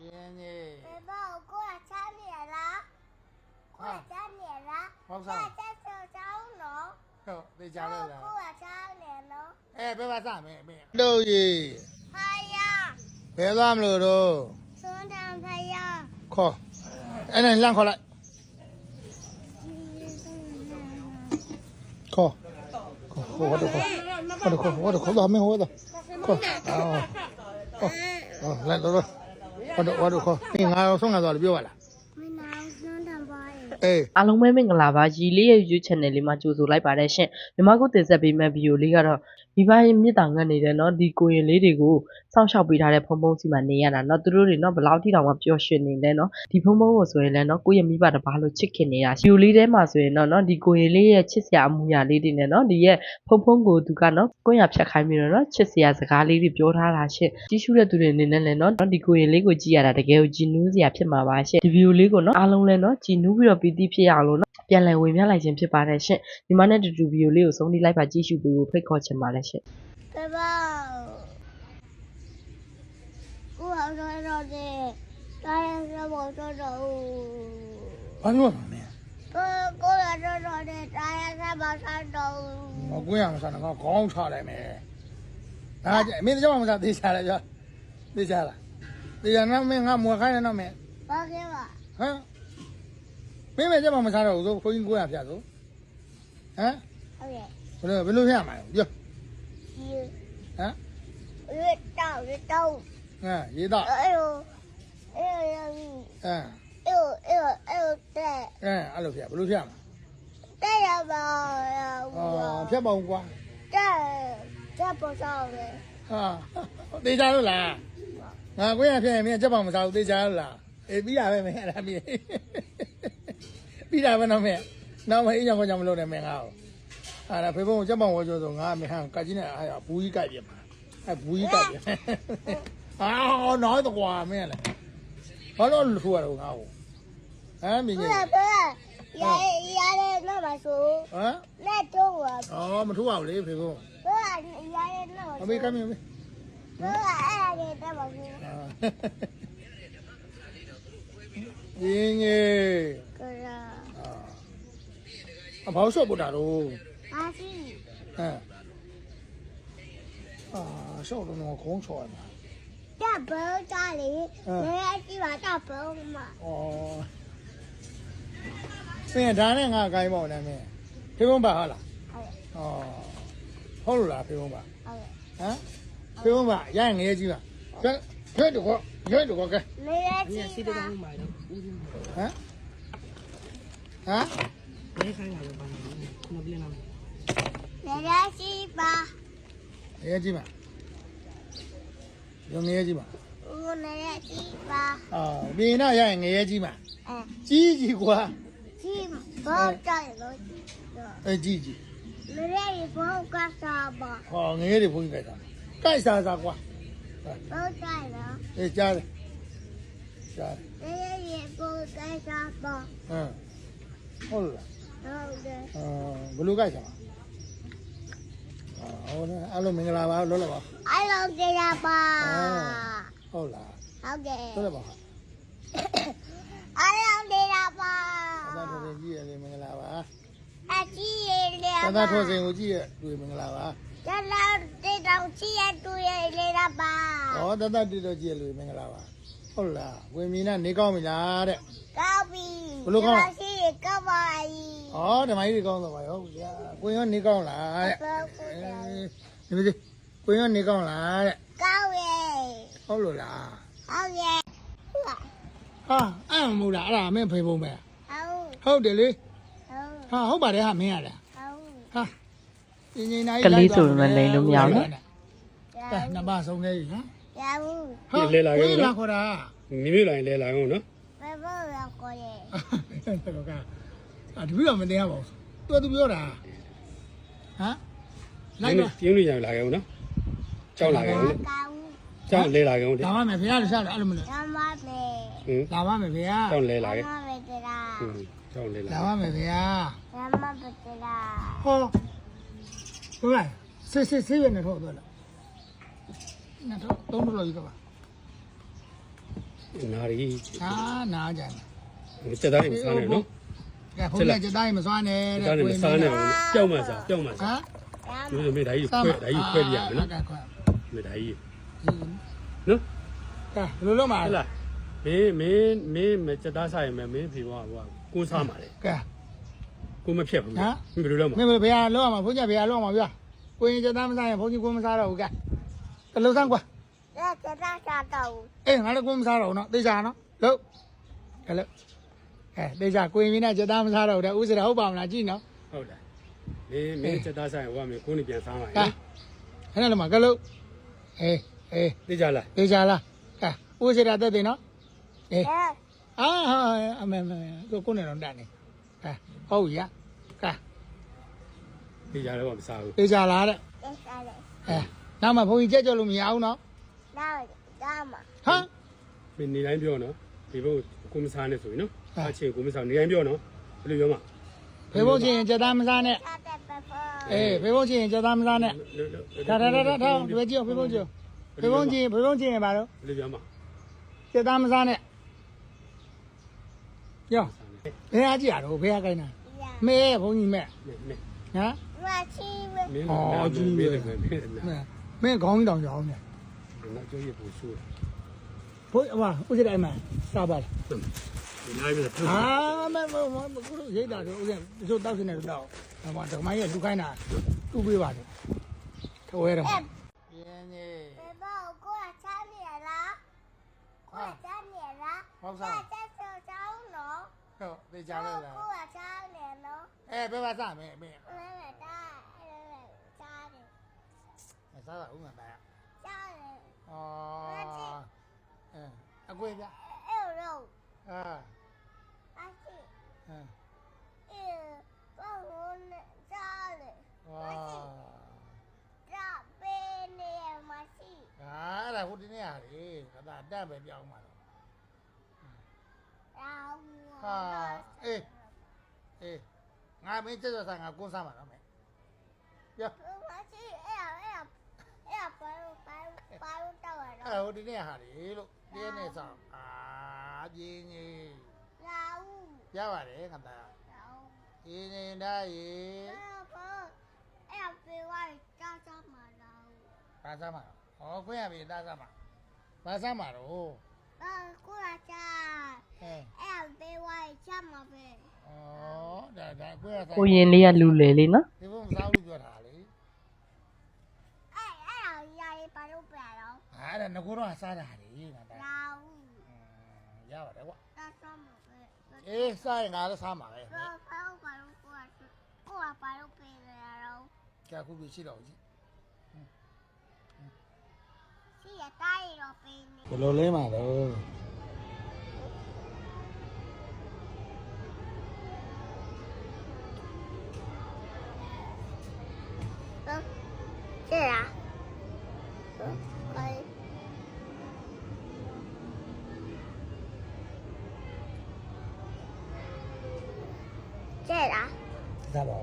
别闹！快过来擦脸了，快擦脸了！快擦手擦脸了！快过来擦脸了！哎，别玩啥没？都去！太阳。别乱了都。生产太阳。靠！哎，你啷个了？靠！快点快！快点快！我这口罩没口罩。快！哦哦哦！来拿。 တ်တော့ဟတ်တော့ခေါ်နင်ငါရောဆုံးငါသွားလို့ပြောပါလားမင်းနာဆုံးတံပွားရဲ့အေးအားလုံးပဲမင်္ဂလာပါရီလေးရဲ့ YouTube channel လေးမှာကြိုဆိုလိုက်ပါတယ်ရှင်မြမကိုတင်ဆက်ပေးမယ့်ဗီဒီယိုလေးကတော့မိဘရဲ့မြစ်တာငတ်နေတယ်เนาะဒီကိုရင်လေးတွေကိုစောင့်ရှောက်ပေးထားတဲ့ဖုံဖုံစီမှာနေရတာနော်သူတို့တွေနော်ဘယ်လောက်ထိတောင်မှပျော်ရွှင်နေလဲနော်ဒီဖုံဖုံကိုဆိုရင်လည်းနော်ကိုယ့်ရဲ့မိဘတပါးလို့ချစ်ခင်နေတာယူလေးထဲမှာဆိုရင်တော့နော်ဒီကိုရင်လေးရဲ့ချစ်စရာအမူအရာလေးတွေနဲ့နော်ဒီရဲ့ဖုံဖုံကိုသူကနော်ကိုယ့်ရဖြတ်ခိုင်းပြီးတော့နော်ချစ်စရာစကားလေးတွေပြောထားတာရှင့်ကြီးရှုတဲ့သူတွေအနေနဲ့လည်းနော်ဒီကိုရင်လေးကိုကြည့်ရတာတကယ်ကိုကြည်နူးစရာဖြစ်မှာပါရှင့်ဒီဗီဒီယိုလေးကိုနော်အားလုံးလည်းနော်ကြည်နူးပြီးတော့ပီတိဖြစ်ရအောင်လို့နော်ပြန်လည်ဝင်ပြလိုက်ခြင်းဖြစ်ပါတယ်ရှင့်ညီမနဲ့တူတူဗီဒီယိုလေးကိုဆုံးထိလိုက်ပါကြည့်ရှုပြီးဖိတ်ခေါ်ချင်ပါတယ်ရှင့် Bye bye ဦးအောင်တော်တော်တဲ့တိုင်းရဘောတော်တော်ဦးဘာလို့လဲမင်းကိုကိုရတော်တော်တဲ့တိုင်းရဘောတော်တော်ဦးမကွင်းအောင်ဆန်တော့ခေါင်းချလိုက်မယ်ဒါမင်းကြောက်မှမစားသေးချာလဲပြောသေးချာလားသေးချာနော်မင်းငါမွေခိုင်းနေတော့မင်းဘာခဲ့ပါဟမ်မင်းမကြောက်မှမစားတော့ဘူးသို့ခွင်းကိုရဖျက်သို့ဟမ်ဟုတ်ရဲ့ဘယ်လိုဘယ်လိုဖျက်မှာလဲပြောဟမ်ရတောက်ရတောက် အဲရေးသားအဲ့လိုအဲ့လိုရောင်းအဲအဲ့လိုအဲ့လိုအဲ့လိုတဲ့အဲအဲ့လိုဖျက်ဘယ်လိုဖျက်မလဲတဲ့ရပါရောအော်ဖျက်ပါဦးကွာတဲ့တဲ့ပေါ်ဆောင်လေဟာတေးကြလို့လားငါကိုရဖျက်ရင်မင်းကြက်ပေါင်မစားဘူးတေးကြလို့လားအေးပြီးရပဲမင်းအဲ့ဒါပြီးပြီးတာပဲနော်မင်းနောက်မအေးကြောင်ကြောင်မလုပ်နဲ့မင်းငါ့ကိုအဲ့ဒါဖေဖုံကိုကြက်ပေါင်ဝေါ်ကြဆိုငါမင်းဟာကကြီးနဲ့အားရဘူးကြီးကြိုက်ပြန်ပါအဲ့ဘူးကြီးကြိုက်ပြန် အာနောက်တော့ကွာမင်းလေဘာလို့လှူရတော့ငါ့ကိုဟမ်မင်းကြီးဟုတ်လားရရရတော့မဆိုဟမ်လက်တော့ကွာအော်မထူပါဘူးလေဖေကောဟုတ်လားရရတော့အမေကမင်းမေဟုတ်လားအဲ့ဒါတော့မဆိုရင်းငယ်ကရာအဘောက်ဆော့ပို့တာတော့အာစီဟမ်အာဆော့လုံးကခုံးချော်ရမှာ 大朋友家里，爷爷去把大朋友嘛， ဩမင်းဒါနဲ့ငါကိုင်းပေါ့နဲ့မင်းဖေဖုံးပါဟုတ်လား 好嘞 ဩဟုတ်လို့လားဖေဖုံးပါ 好嘞， ဟမ်ဖေဖုံးပါရရင်ငရေကြီးပါရွှဲရွှဲတော့ရွှဲတော့ကဲ 没人去吧？ ဟမ်ဟမ် 没人去吧？ ငရေကြီးပါ ရုံငရေကြီးပါ 我没人去吧？ အာပြင်းတော့ရရင်ငရေကြီးပါ 哎， ကြီးကြီးကွာ 去不找你都去的， အဲကြီးကြီး 没人也不干啥吧？ ဟောငရေတွေဘုန်းကြီးကြိုက်တာကြိုက်စားစားကွာ 不干了， အေးကြားတယ်ကြားတယ် 爷爷也不干啥吧？ ဟမ်ဟုတ်လား 然后呢？ အာဘယ်လိုကြိုက်စားအာ ဟုတ်တယ်အားလုံးမင်္ဂလာပါလွတ်လပ်ပါအားလုံးကြရပါဟုတ်လားဟုတ်ကဲ့လွတ်လပ်ပါအားလုံးကြရပါသံသာထိုးစင်ကြည့်ရလေမင်္ဂလာပါအကြည့်ရလေသံသာထိုးစင်ကိုကြည့်ရတွေ့မင်္ဂလာပါကျလာတေတော်ကြည့်ရတွေ့ရလေပါဟောသံသာတေတော်ကြည့်ရလို့မင်္ဂလာပါဟုတ်လားဝင်မီနာနေကောင်းပြီလားတဲ့ကောင်းပြီဘလို့ကောင်း ကပါကြီး။ဟောဓမ္မကြီးတွေကောင်းတော့ပါရော။ဗျာ။ကိုရောနေကောင်းလားတဲ့။ဒီမကြီးကိုရောနေကောင်းလားတဲ့။ကောင်းရဲ့။ဟုတ်လို့လား။ဟုတ်ရဲ့။ဟာအဲ့မဟုတ်လားအဲ့ဒါမင်းဖေပုံပဲ။ဟုတ်။ဟုတ်တယ်လေ။ဟုတ်။ဟာဟုတ်ပါတယ်ဟာမင်းရလား။ဟုတ်။ဟာကလေးဆိုမလိန်လို့မရဘူးနော်။အဲနမဆုံးခဲ့ပြီနော်။ရဘူး။ဟာလဲလာခဲ့လို့နော်။ခေါ်တာ။မိမိလိုင်းလဲလာကုန်နော်။ဘယ်ဘောလာခေါ်ရဲ့။ တော့ကအတပည့်တော်မတင်ရပါဘူးသူကသူပြောတာဟမ်လိုက်ပါပြင်းလို့ရလာခဲ့ဦးနော်ကြောက်လာခဲ့ဦးကြောက်လဲလာခဲ့ဦးလေလာပါမယ်ဖေရလည်းရှာတယ်အဲ့လိုမလို့လာပါမယ်လာပါမယ်ဖေရကြောက်လဲလာခဲ့လာပါမယ်ဖေရကြောက်လဲလာလာပါမယ်ဖေရလာပါမယ်ဖေရဟောဟုတ်လားစစ်စစ်ဆေးရနေတော့တော့လားနေတော့သုံးလို့လောက်ရပါနာရီအာနာကြတယ် စက်သားတွေမစားနဲ့နော်ကဲဘုန်းကြီးကကြတိုင်းမစွမ်းနဲ့စက်သားတွေမစားနဲ့ပျောက်မှစားပျောက်မှဟစားမ်မျိုးစုံမေးဓာကြီးခွဲဓာကြီးခွဲပြရမယ်နော်ကဲခွဲမေးဓာကြီးနော်နော်ကဲဘယ်လိုလုပ်မှာဟဲ့လဲလားမင်းမင်းမင်းမစက်သားစားရင်မင်းဖေဘောကကိုစားမှာလေကဲကိုမဖြတ်ဘူးမင်းဘယ်လိုလုပ်မမှာင်းဘယ်လိုလောက်အောင်ဘုန်းကြီးဘယ်လိုလောက်အောင်ပြကိုရင်ကြတိုင်းမစားရင်ဘုန်းကြီးကိုမစားတော့ဘူးကဲကလုံးစမ်းကွာလက်ကျတာချတော့အေးငါလည်းကိုမစားတော့ဘူးနော်သိကြနော်လို့ကဲလို့ အဲသိကြကိုရင်နဲ့ကြတိုင်းမစားတော့ဘူးတဲ့ဥစ္စရာဟုတ်ပါမလားကြည့်နော်ဟုတ်လားမင်းမင်းစက်သားစားရင်ဟိုကမင်းကိုနေပြန်စားမှာကဲနော်အဲ့ဒါလည်းမကလို့အေးအေးသိကြလားသိကြလားကဲဥစ္စရာတက်တယ်နော်အေးအဲအာဟာအမေမေကိုကိုနေတော့တန်နေကဲဟုတ်ရကဲသိကြလည်းမစားဘူးသိကြလားတဲ့လက်စားလေအဲနောက်မှဘုန်းကြီးကြက်ကြလို့မရဘူးနော်တော့ဒါမှဟမ်မင်းနေတိုင်းပြောနော်ဒီဘုကိုမစားနဲ့ဆိုရင်နော် အချင်းကိုမစားနေတိုင်းပြောနော်ဘယ်လိုပြောမှာဖေဖို့ချင်းကြက်သားမစားနဲ့စားတဲ့ပပအေးဖေဖို့ချင်းကြက်သားမစားနဲ့ဒါဒါဒါဒါဒါဒီဘက်ကြည့်ဖေဖို့ကြည့်ဖေဖို့ချင်းဖေဖို့ချင်းပါတော့ဘယ်လိုပြောမှာကြက်သားမစားနဲ့ကြောဘယ်အားကြည့်ရတော့ဘယ်အားကိုင်းတာရမဲဘုန်းကြီးမဲမင်းမင်းဟမ်မချီဝဲမင်းမင်းမင်းမင်းမင်းမဲမင်းခေါင်းတောင်ကြောင်းနေနောက်ကျိုးရပူဆူဘုန်းအမဥစ္စရာအမစားပါလား ဒီလိုက်ပြီးတော့အာမမမကိုရိတ်တာတော့ဥစဉ်ဒီလိုတောက်စနေတော့အမဓမ္မရဲ့လူခိုင်းတာတူပေးပါတယ်ထွဲတော့ရင်းကြီးဘယ်ဘောကိုချမ်းနေလားကိုချမ်းနေလားဟုတ်စားတက်ဆောက်ချောင်းနော်ဟုတ်သိကြလို့လားကိုချမ်းနေနော်အဲဘယ်ပါစားမယ်မင်းလဲလဲတာလဲလဲချမ်းနေစားတာဥမပါချမ်းနေအော်အဲအကွေပြအဲ့ရော အာအချီအဲအေးဘောဝင်ချမ်းလေဝါဒါပေးနေမရှိဒါအဲ့ဒါဟိုဒီနေ့ဟာလေကသာတက်ပဲပြောင်းမှာတော့ရာဝဟာအေးအေးငါမင်းချက်ချက်စားငါကိုးစားမှာတော့မယ်ပြောမရှိအဲ့အဲ့အဲ့ဘာလို့ဘာလို့ဘာလို့တော့ရအဲ့ဟိုဒီ ပြင်းကြီးရာဝရပါတယ်ကသာရာဝပြင်းနေတာရေအဲ့ဘာအဲ့ပေးဝိုင်းကြောက်ကြောက်မှာရာဝဘာစားမှာဟောခွင့်ရပြီတားစားမှာဘာစားမှာတော့အာကိုလာချာအဲအဲ့ပေးဝိုင်းချက်မှာပဲဩဒါဒါခွင့်ရစားကိုရင်လေးကလူလေလေးနော်ဒီဘုံမစားဘူးပြောတာလေအဲ့အဲ့ရာရီဘာလို့ပြတော့ဟာအဲ့ဒါငကိုတော့စားတာလေငါတာရာဝ ရပါတယ်ကွာကြောက်ကြောက်မှာပဲအေးစားရင်ငါလည်းစားမှာပဲဘာဘာလို့ဘာလို့ကိုလာကိုလာဘာလို့ပေးရတော့ကြာခုပြီရှိတော့ကြီးရှိရတိုင်းတော့ပေးနေဘယ်လိုလဲမှာတော့嗯，是 talo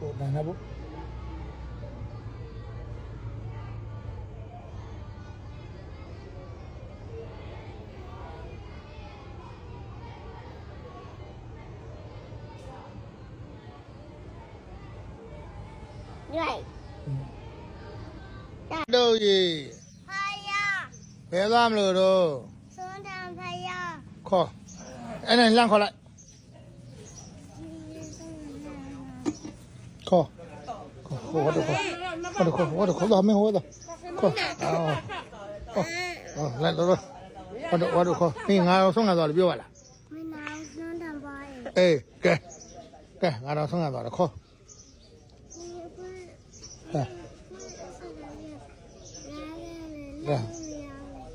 o nanabo đâu gì? Bé làm lừa đồ. Khó anh này làm khó lại. 我的裤，我的裤，我的裤子还没我的，裤，啊，哦，哦，来，走走，我的我的裤，你俺要送俺的别忘了。哎，给，给，俺到送俺到的裤。哎，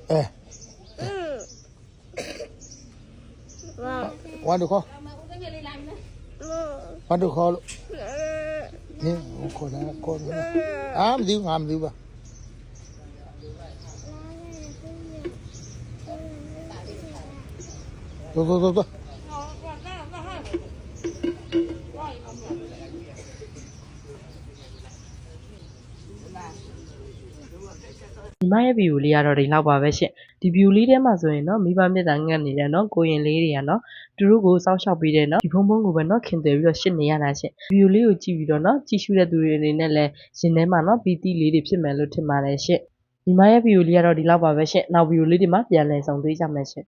哎，嗯，我我的裤，我的裤了。 နင်းဟိုခေါ်တာခေါ်လို့အာမသိဘူးငါမသိဘူးပါတို့တို့တို့တို့ ညီမရဲ့ ဗီဒီယိုလေးကတော့ဒီလောက်ပါပဲရှင်ဒီဗီဒီယိုလေးထဲမှာဆိုရင်နော်မိဘမြတ်တာငတ်နေတဲ့နော်ကိုရင်လေးတွေကနော်သူတို့ကိုစောင့်ရှောက်ပေးတဲ့နော်ဒီဖုန်းဖုန်းကိုပဲနော်ခင်တယ်ပြီးတော့ရှစ်နေရတာရှင်ဗီဒီယိုလေးကိုကြည့်ပြီးတော့နော်ကြည့်ရှုတဲ့သူတွေအနေနဲ့လည်းရင်ထဲမှာနော်ပီတိလေးတွေဖြစ်မယ်လို့ထင်ပါတယ်ရှင်ညီမရဲ့ဗီဒီယိုလေးကတော့ဒီလောက်ပါပဲရှင်နောက်ဗီဒီယိုလေးဒီမှာပြန်လည်ဆောင်သေးကြမယ်ရှင်